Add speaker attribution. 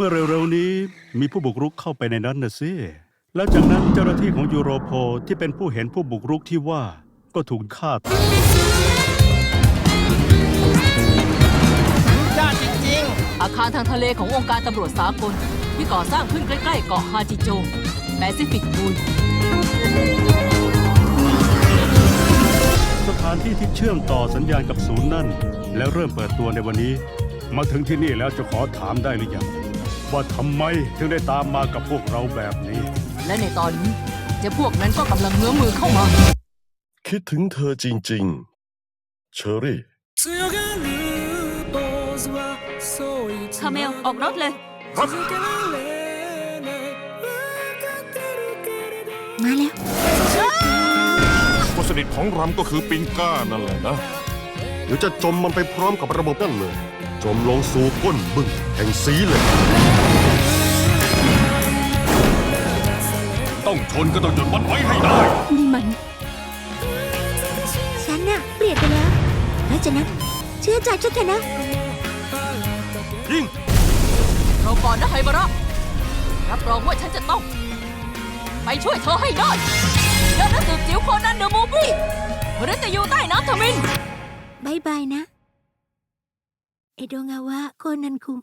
Speaker 1: เมื่อเร็วๆนี้มีผู้บุกรุกเข้าไปในนั้นนะสิแล้วจากนั้นเจ้าหน้าที่ของยูโรโพลที่เป็นผู้เห็นผู้บุกรุกที่ว่าก็ถูกฆ่าตาย
Speaker 2: ยอดจริง
Speaker 3: อาคารทางทะเลขององค์การตำรวจสากล ที่ก่อสร้างขึ้นใกล้ๆเกาะฮาจิโจแปซิฟิกบูล
Speaker 1: สถานที่ที่เชื่อมต่อสัญญาณกับศูนย์นั่น แล้วเริ่มเปิดตัวในวันนี้ มาถึงที่นี่แล้วจะขอถามได้หรือยัง ว่าทำไมถึงได้ตามมากับพวกเราแบบนี้
Speaker 3: และในตอนนี้เจ้าพวกนั้นก็กำลังเงื้อมือเข้ามา
Speaker 4: คิดถึงเธอจริงๆ เชอรี่
Speaker 3: คาเมล ออกรถเลย
Speaker 5: มาแล้ว
Speaker 6: คนสนิทของรำก็คือปิงก้านั่นแหละนะ
Speaker 4: เดี๋ยวจะจมมันไปพร้อมกับระบบนั่นเลย จมลงสู่ก้นบึ้งแห่งสีเลย
Speaker 6: ต้องชนก็ต้องหยุดมันไว้ให้ได้
Speaker 5: นี่มัน ฉันน่ะเปลี่ยนไปแล้วเพราะฉะนั้นเชื่อใจฉันเถอะนะ
Speaker 6: ยิง
Speaker 3: เราก่อนนะไฮบาระรับรองว่าฉันจะต้อง ไปช่วยเธอให้ได้ยอดนักสืบจิ๋วโคนันเดอะมูฟี่มฤตยูใต้น้ำทมิน
Speaker 5: บายบายนะ เอโดงาวะโคนันคุง